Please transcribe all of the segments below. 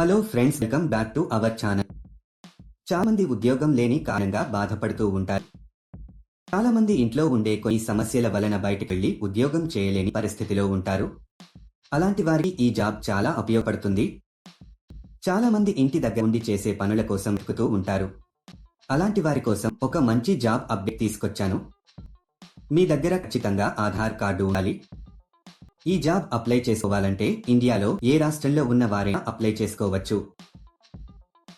Hello friends welcome back to our channel. చాలా మంది ఉద్యోగం లేని కారణంగా బాధపడుతూ ఉంటారు. చాలా మంది ఇంట్లో ఉండే కొన్ని సమస్యల వలన బయటకెళ్ళి ఉద్యోగం చేయలేని పరిస్థితిలో ఉంటారు. అలాంటి వారికి ఈ జాబ్ చాలా ఉపయోగపడుతుంది. చాలా మంది ఇంటి దగ్గర ఉండి చేసే పనుల కోసం వెతుకుతూ ఉంటారు. అలాంటి వారి కోసం ఒక మంచి జాబ్ అప్డేట్ తీసుకొచ్చాను. మీ దగ్గర ఖచ్చితంగా ఆధార్ కార్డు ఉండాలి. ఈ జాబ్ అప్లై చేసుకోవాలంటే ఇండియాలో ఏ రాష్ట్రంలో ఉన్న వారైనా అప్లై చేసుకోవచ్చు.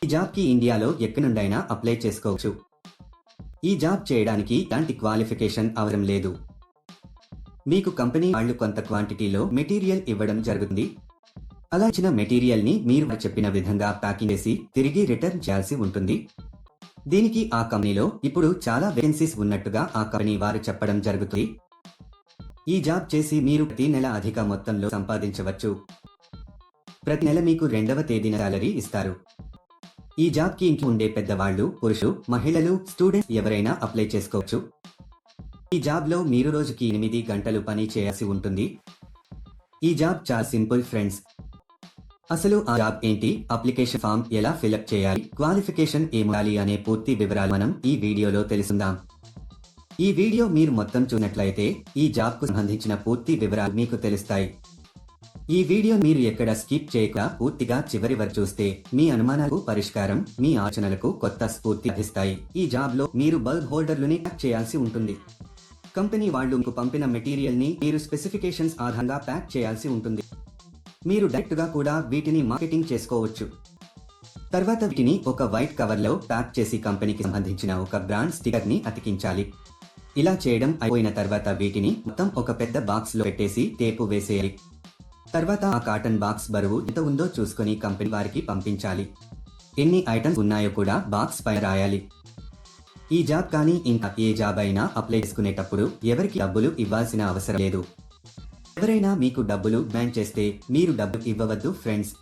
ఈ జాబ్కి ఇండియాలో ఎక్కడి నుండైనా అప్లై చేసుకోవచ్చు. ఈ జాబ్ చేయడానికి ఎలాంటి క్వాలిఫికేషన్ అవసరం లేదు. మీకు కంపెనీ వాళ్ళు కొంత క్వాంటిటీలో మెటీరియల్ ఇవ్వడం జరుగుతుంది. అలా ఇచ్చిన మెటీరియల్ని మీరు చెప్పిన విధంగా ప్యాకింగ్ చేసి తిరిగి రిటర్న్ చేయాల్సి ఉంటుంది. దీనికి ఆ కంపెనీలో ఇప్పుడు చాలా వేకెన్సీస్ ఉన్నట్టుగా ఆ కంపెనీ వారు చెప్పడం జరుగుతుంది. ఈ జాబ్ చేసి మీరు ప్రతి నెల అధిక మొత్తంలో సంపాదించవచ్చు. ప్రతి నెల మీకు రెండవ తేదీన సాలరీ ఇస్తారు. ఈ జాబ్కి ఇంట్లో ఉండే పెద్దవాళ్ళు పురుషులు మహిళలు స్టూడెంట్స్ ఎవరైనా అప్లై చేసుకోవచ్చు. ఈ జాబ్లో మీరు రోజుకి ఎనిమిది గంటలు పని చేయాల్సి ఉంటుంది. ఈ జాబ్ చాలా సింపుల్ ఫ్రెండ్స్. అసలు ఆ జాబ్ ఏంటి? అప్లికేషన్ ఫామ్ ఎలా ఫిలప్ చేయాలి? క్వాలిఫికేషన్ ఏమాలి అనే పూర్తి వివరాలు మనం ఈ వీడియోలో తెలుసుందాం ఈ వీడియో మీరు మొత్తం చూసినట్లయితే ఈ జాబ్కు సంబంధించిన పూర్తి వివరాలు మీకు తెలుస్తాయి. ఈ వీడియో మీరు ఎక్కడ స్కిప్ చేయక పూర్తిగా చివరి వరకు చూస్తే మీ అనుమానాలకు పరిష్కారం మీ ఆలోచనలకు కొత్త స్ఫూర్తి లభిస్తాయి. ఈ జాబ్లో మీరు బల్బ్ హోల్డర్లని ప్యాక్ చేయాల్సి ఉంటుంది. కంపెనీ వాళ్ళు మీకు పంపిన మెటీరియల్ని మీరు స్పెసిఫికేషన్స్ ఆధారంగా ప్యాక్ చేయాల్సి ఉంటుంది. మీరు డైరెక్ట్గా కూడా వీటిని మార్కెటింగ్ చేసుకోవచ్చు. తర్వాత వీటిని ఒక వైట్ కవర్లో ప్యాక్ చేసి కంపెనీకి సంబంధించిన ఒక బ్రాండ్ స్టిక్కర్ని అతికించాలి. ఇలా చేయడం అయిపోయిన తర్వాత వీటిని మొత్తం ఒక పెద్ద బాక్స్లో పెట్టేసి టేపు వేసేయాలి. తర్వాత ఆ కాటన్ బాక్స్ బరువు ఎంత ఉందో చూసుకుని కంపెనీ వారికి పంపించాలి. ఎన్ని ఐటమ్స్ ఉన్నాయో కూడా బాక్స్ పై రాయాలి. ఈ జాబ్ కానీ ఇంకా ఏ జాబ్ అయినా అప్లై చేసుకునేటప్పుడు ఎవరికి డబ్బులు ఇవ్వాల్సిన అవసరం లేదు. ఎవరైనా మీకు డబ్బులు డిమాండ్ చేస్తే మీరు డబ్బులు ఇవ్వవద్దు ఫ్రెండ్స్.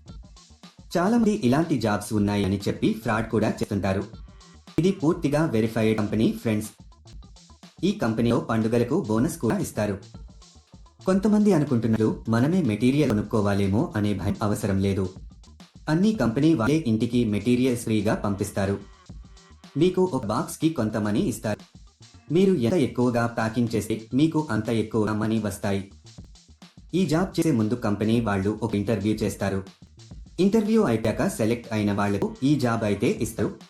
చాలా మంది ఇలాంటి జాబ్స్ ఉన్నాయి అని చెప్పి ఫ్రాడ్ కూడా చేస్తుంటారు. ఇది పూర్తిగా వెరిఫైడ్ కంపెనీ ఫ్రెండ్స్. ఈ కంపెనీలో పండుగలకు బోనస్ కూడా ఇస్తారు. కొంతమంది అనుకుంటున్నారు మనమే మెటీరియల్ కొనుక్కోవాలేమో అనే భయం అవసరం లేదు. అన్ని కంపెనీ వాళ్ళే ఇంటికి మెటీరియల్స్ ఫ్రీగా పంపిస్తారు. మీకు ఒక బాక్స్కి కొంత మనీ ఇస్తారు. మీరు ఎంత ఎక్కువగా ప్యాకింగ్ చేస్తే మీకు అంత ఎక్కువ మనీ వస్తాయి. ఈ జాబ్ చేసే ముందు కంపెనీ వాళ్ళు ఒక ఇంటర్వ్యూ చేస్తారు. ఇంటర్వ్యూ అయిపోయాక సెలెక్ట్ అయిన వాళ్ళకు ఈ జాబ్ అయితే ఇస్తారు.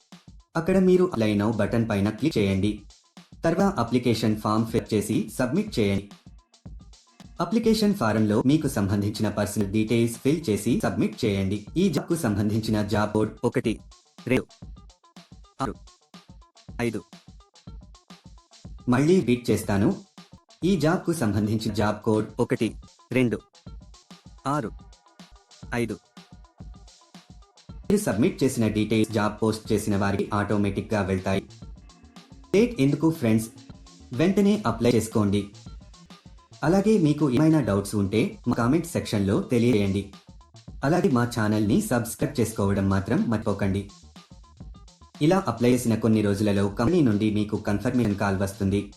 అక్కడ మీరు లైన్ నౌ బటన్ పైన క్లిక్ చేయండి. తర్వాత అప్లికేషన్ ఫామ్ ఫిల్ చేసి సబ్మిట్ చేయండి. అప్లికేషన్ ఫారంలో మీకు సంబంధించిన పర్సనల్ డీటెయిల్స్ ఫిల్ చేసి సబ్మిట్ చేయండి. ఈ జాబ్కు సంబంధించిన జాబ్ కోడ్ ఒకటి రెండు ఆరు ఐదు. మళ్ళీ బీట్ చేస్తాను. ఈ జాబ్కు సంబంధించిన జాబ్ కోడ్ ఒకటి రెండు ఆరు ఐదు. మీరు సబ్మిట్ చేసిన డీటెయిల్స్ జాబ్ పోస్ట్ చేసిన వారికి ఆటోమేటిక్గా వెళ్తాయి. డేట్ ఎందుకు ఫ్రెండ్స్ వెంటనే అప్లై చేసుకోండి. అలాగే మీకు ఏమైనా డౌట్స్ ఉంటే మా కామెంట్ సెక్షన్లో తెలియజేయండి. అలాగే మా ఛానల్ని సబ్స్క్రైబ్ చేసుకోవడం మాత్రం మర్చిపోకండి. ఇలా అప్లై చేసిన కొన్ని రోజులలో కంపెనీ నుండి మీకు కన్ఫర్మేషన్ కాల్ వస్తుంది.